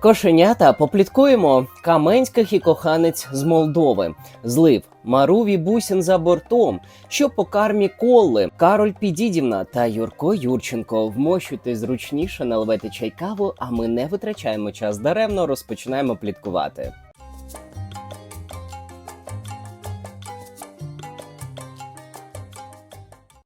Кошенята попліткуємо. Каменських і коханець з Молдови. Злив Маруві Бусін за бортом. Що по кармі Колли, Кароль Підідівна та Юрко Юрченко. Вмощуйте зручніше, наливайте чай каву, а ми не витрачаємо час даремно, розпочинаємо пліткувати.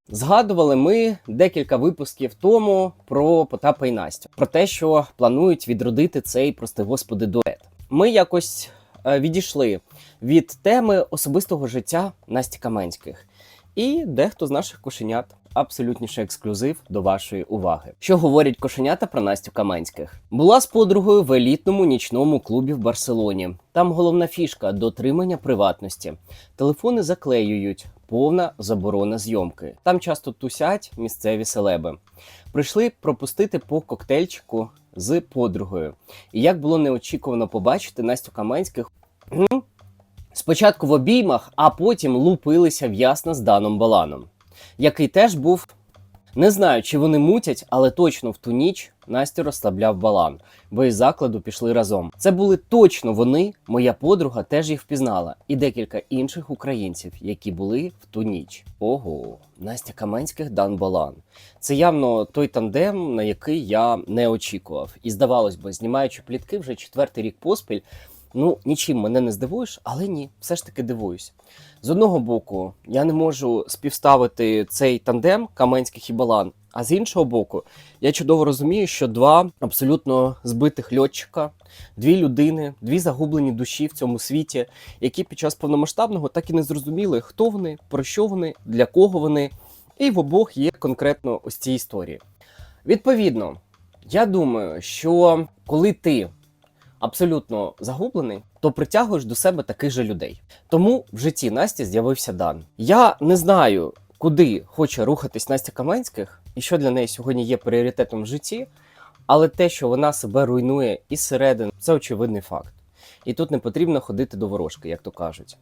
Згадували ми декілька випусків тому про Потапа і Настю, про те, що планують відродити цей, прости господи, дует. Ми якось е, відійшли від теми особистого життя Насті Каменських. І дехто з наших кошенят абсолютніший ексклюзив до вашої уваги. Що говорять кошенята про Настю Каменських? Була з подругою в елітному нічному клубі в Барселоні. Там головна фішка дотримання приватності. Телефони заклеюють, повна заборона зйомки. Там часто тусять місцеві селеби. Прийшли пропустити по коктейльчику з подругою. І як було неочікувано побачити Настю Каменських. Спочатку в обіймах, а потім лупилися в'ясно з Даном Баланом, який теж був. Не знаю, чи вони мутять, але точно в ту ніч Настю розслабляв балан, бо із закладу пішли разом. Це були точно вони, моя подруга теж їх впізнала, і декілька інших українців, які були в ту ніч. Ого, Настя Каменських Дан Балан. Це явно той тандем, на який я не очікував. І здавалось би, знімаючи плітки вже четвертий рік поспіль. Ну, нічим мене не здивуєш, але ні, все ж таки дивуюсь. З одного боку, я не можу співставити цей тандем Каменських і Балан. А з іншого боку, я чудово розумію, що два абсолютно збитих льотчика, дві людини, дві загублені душі в цьому світі, які під час повномасштабного так і не зрозуміли, хто вони, про що вони, для кого вони. І в обох є конкретно ось ці історії. Відповідно, я думаю, що коли ти абсолютно загублений, то притягуєш до себе таких же людей. Тому в житті Насті з'явився Дан. Я не знаю, куди хоче рухатись Настя Каменських і що для неї сьогодні є пріоритетом в житті, але те, що вона себе руйнує із середини, це очевидний факт. І тут не потрібно ходити до ворожки, як то кажуть.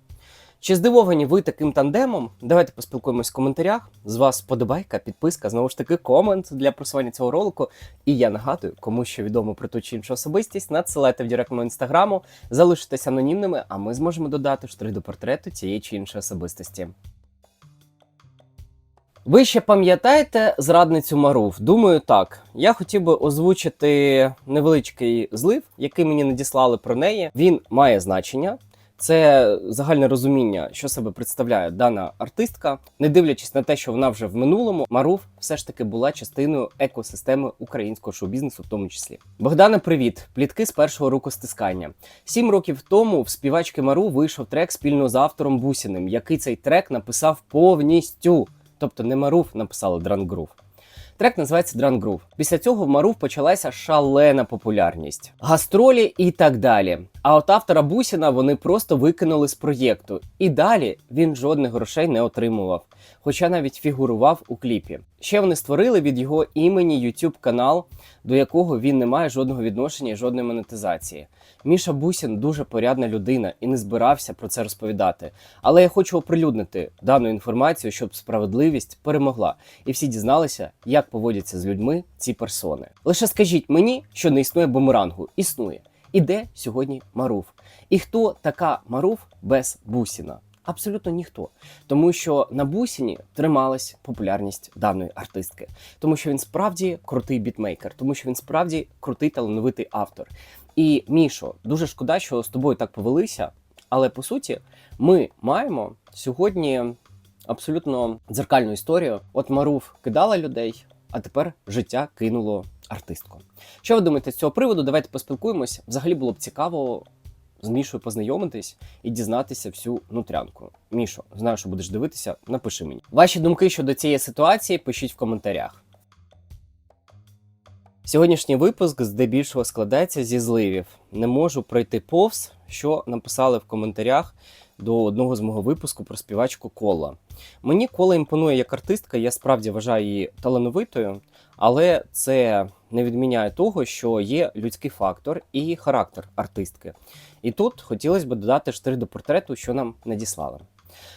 Чи здивовані ви таким тандемом? Давайте поспілкуємось в коментарях. З вас подобайка, підписка, знову ж таки, комент для просування цього ролику. І я нагадую, кому що відомо про ту чи іншу особистість, надсилайте в директ мого інстаграму, залишитесь анонімними, а ми зможемо додати штрих до портрету цієї чи іншої особистості. Ви ще пам'ятаєте зрадницю Марув? Думаю, так. Я хотів би озвучити невеличкий злив, який мені надіслали про неї. Він має значення. Це загальне розуміння, що себе представляє дана артистка, не дивлячись на те, що вона вже в минулому, Марув все ж таки була частиною екосистеми українського шоу-бізнесу, в тому числі. Богдана, привіт! Плітки з першого рукостискання. Сім років тому в співачки Мару вийшов трек спільно з автором Бусіним, який цей трек написав повністю. Тобто не Марув написала Дрангрув. Трек називається Drunk Groove. Після цього в Марув почалася шалена популярність, гастролі і так далі. А от автора Бусіна вони просто викинули з проєкту, і далі він жодних грошей не отримував, хоча навіть фігурував у кліпі. Ще вони створили від його імені YouTube канал, до якого він не має жодного відношення і жодної монетизації. Міша Бусін дуже порядна людина і не збирався про це розповідати. Але я хочу оприлюднити дану інформацію, щоб справедливість перемогла, і всі дізналися, як поводяться з людьми ці персони. Лише скажіть мені, що не існує бумерангу. Існує. І де сьогодні Марув? І хто така Марув без Бусіна? Абсолютно ніхто, тому що на бусіні трималась популярність даної артистки, тому що він справді крутий бітмейкер, тому що він справді крутий талановитий автор. І Мішо, дуже шкода, що з тобою так повелися, але по суті, ми маємо сьогодні абсолютно дзеркальну історію. От Марув кидала людей, а тепер життя кинуло артистку. Що ви думаєте з цього приводу? Давайте поспілкуємось. Взагалі було б цікаво з Мішою познайомитись і дізнатися всю нутрянку. Мішо, знаю, що будеш дивитися. Напиши мені. Ваші думки щодо цієї ситуації пишіть в коментарях. Сьогоднішній випуск здебільшого складається зі зливів. Не можу пройти повз, що написали в коментарях до одного з мого випуску про співачку Кола. Мені Кола імпонує як артистка, я справді вважаю її талановитою, але це не відміняє того, що є людський фактор і характер артистки. І тут хотілося б додати штрих до портрету, що нам надіслали.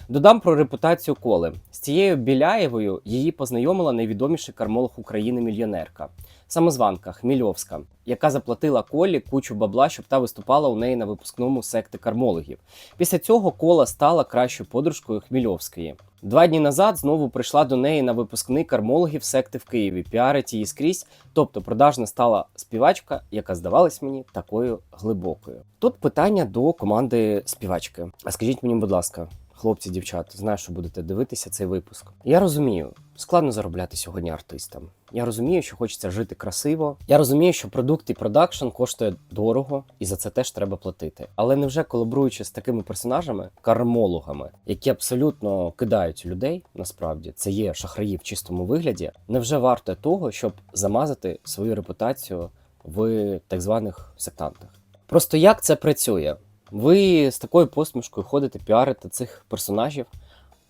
Додам про репутацію коли. З цією Біляєвою її познайомила найвідоміший кармолог України мільйонерка. Самозванка Хмільовська, яка заплатила колі кучу бабла, щоб та виступала у неї на випускному секти кармологів. Після цього кола стала кращою подружкою Хмільовської. Два дні назад знову прийшла до неї на випускний кармологів секти в Києві, піарить її скрізь. Тобто продажна стала співачка, яка здавалась мені такою глибокою. Тут питання до команди співачки. А скажіть мені, будь ласка, хлопці, дівчата, знаю, що будете дивитися цей випуск. Я розумію, складно заробляти сьогодні артистам. Я розумію, що хочеться жити красиво. Я розумію, що продукт і продакшн коштує дорого, і за це теж треба платити. Але невже колаборуючи з такими персонажами, кармологами, які абсолютно кидають людей, насправді це є шахраї в чистому вигляді, невже варто того, щоб замазати свою репутацію в так званих сектантах? Просто як це працює? Ви з такою посмішкою ходите, піарите цих персонажів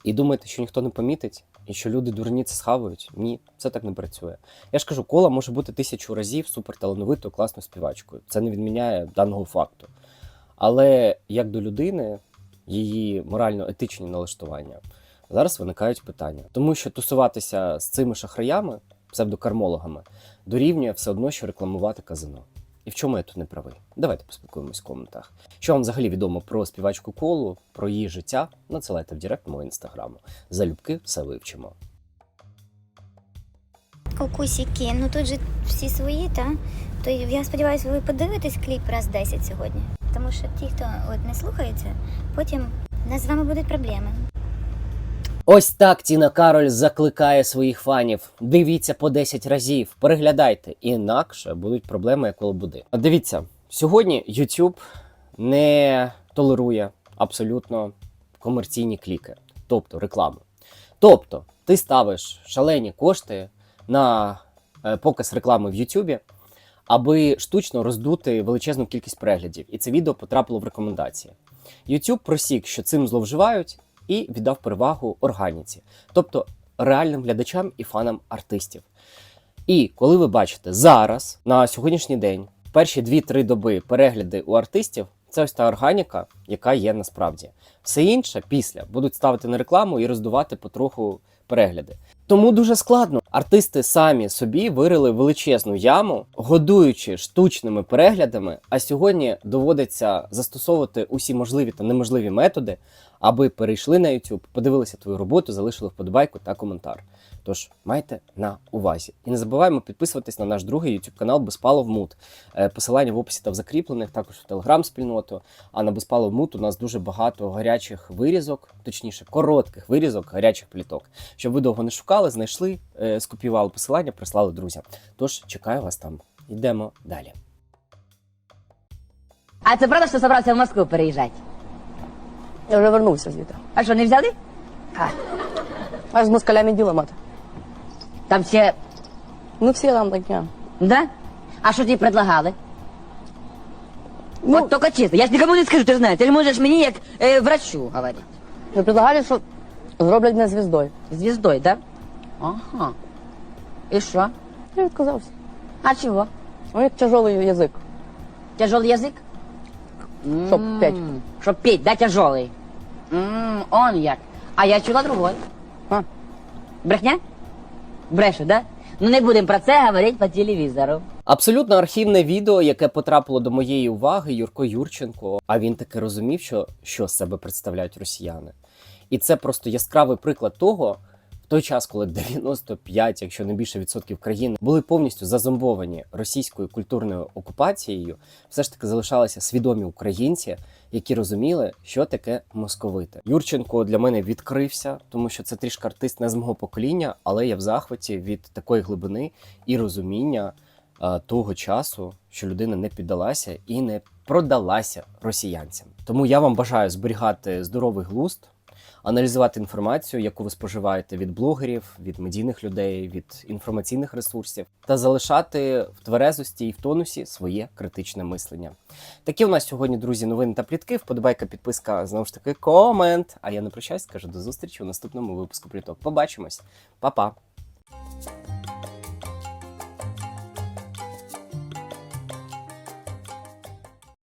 і думаєте, що ніхто не помітить, і що люди дурні це схавають? Ні, це так не працює. Я ж кажу, кола може бути тисячу разів суперталановитою, класною співачкою. Це не відміняє даного факту. Але як до людини, її морально-етичні налаштування, зараз виникають питання. Тому що тусуватися з цими шахраями, псевдокармологами, дорівнює все одно, що рекламувати казино. І в чому я тут не правий? Давайте поспілкуємось в коментах. Що вам взагалі відомо про співачку колу, про її життя? Надсилайте в директ мого інстаграму. Залюбки все вивчимо. Кукусіки, ну тут же всі свої, та? То я сподіваюся, ви подивитесь кліп раз 10 сьогодні. Тому що ті, хто от не слухається, потім у нас з вами будуть проблеми. Ось так Тіна Кароль закликає своїх фанів. Дивіться по 10 разів, переглядайте, інакше будуть проблеми, як буде. Дивіться, сьогодні YouTube не толерує абсолютно комерційні кліки, тобто рекламу. Тобто, ти ставиш шалені кошти на е, показ реклами в YouTube, аби штучно роздути величезну кількість переглядів, і це відео потрапило в рекомендації. YouTube просік, що цим зловживають, і віддав перевагу органіці, тобто реальним глядачам і фанам артистів. І коли ви бачите зараз, на сьогоднішній день, перші 2-3 доби перегляди у артистів, це ось та органіка, яка є насправді. Все інше після будуть ставити на рекламу і роздувати потроху перегляди. Тому дуже складно. Артисти самі собі вирили величезну яму, годуючи штучними переглядами. А сьогодні доводиться застосовувати усі можливі та неможливі методи, аби перейшли на YouTube, подивилися твою роботу, залишили вподобайку та коментар. Тож майте на увазі. І не забуваємо підписуватись на наш другий YouTube канал Безпалов Мут. Е, Посилання в описі та в закріплених, також в телеграм-спільноту. А на Безпалов Мут у нас дуже багато гарячих вирізок, точніше, коротких вирізок, гарячих пліток. Щоб ви довго не шукали, знайшли, е, скопіювали посилання, прислали друзям. Тож чекаю вас там. Йдемо далі. А це правда, що собрався в Москву переїжджати? Я вже вернувся звідти. А що, не взяли? А, А з москалями діло мати. там ще, Ну всі там такі. да? А що тобі предлагали? Ну, От тільки чесно, я ж нікому не скажу, ти ж знаєш, ти ж можеш мені як е, врачу говорити. ви предлагали, що зроблять мене звіздою. Звіздою, да? Ага. І що? Я відказався. А чого? У них тяжелий язик, Тяжелий язик? Щоб п'ять. М, Щоб петь, да, тяжелий? М, Он як. А я чула другой. А? Брехня? Брешу, да? Ну не будемо про це говорити по телевізору. Абсолютно архівне відео, яке потрапило до моєї уваги, Юрко Юрченко. А він таки розумів, що, що з себе представляють росіяни. І це просто яскравий приклад того, в той час, коли 95, якщо не більше відсотків країни були повністю зазомбовані російською культурною окупацією, все ж таки залишалися свідомі українці, які розуміли, що таке московити. Юрченко для мене відкрився, тому що це трішки артист не з мого покоління, але я в захваті від такої глибини і розуміння е, того часу, що людина не піддалася і не продалася росіянцям. Тому я вам бажаю зберігати здоровий глузд, аналізувати інформацію, яку ви споживаєте від блогерів, від медійних людей, від інформаційних ресурсів, та залишати в тверезості і в тонусі своє критичне мислення. Такі у нас сьогодні, друзі, новини та плітки. Вподобайка, підписка, знову ж таки, комент. А я не прощаюсь, кажу до зустрічі у наступному випуску пліток. Побачимось, Па-па!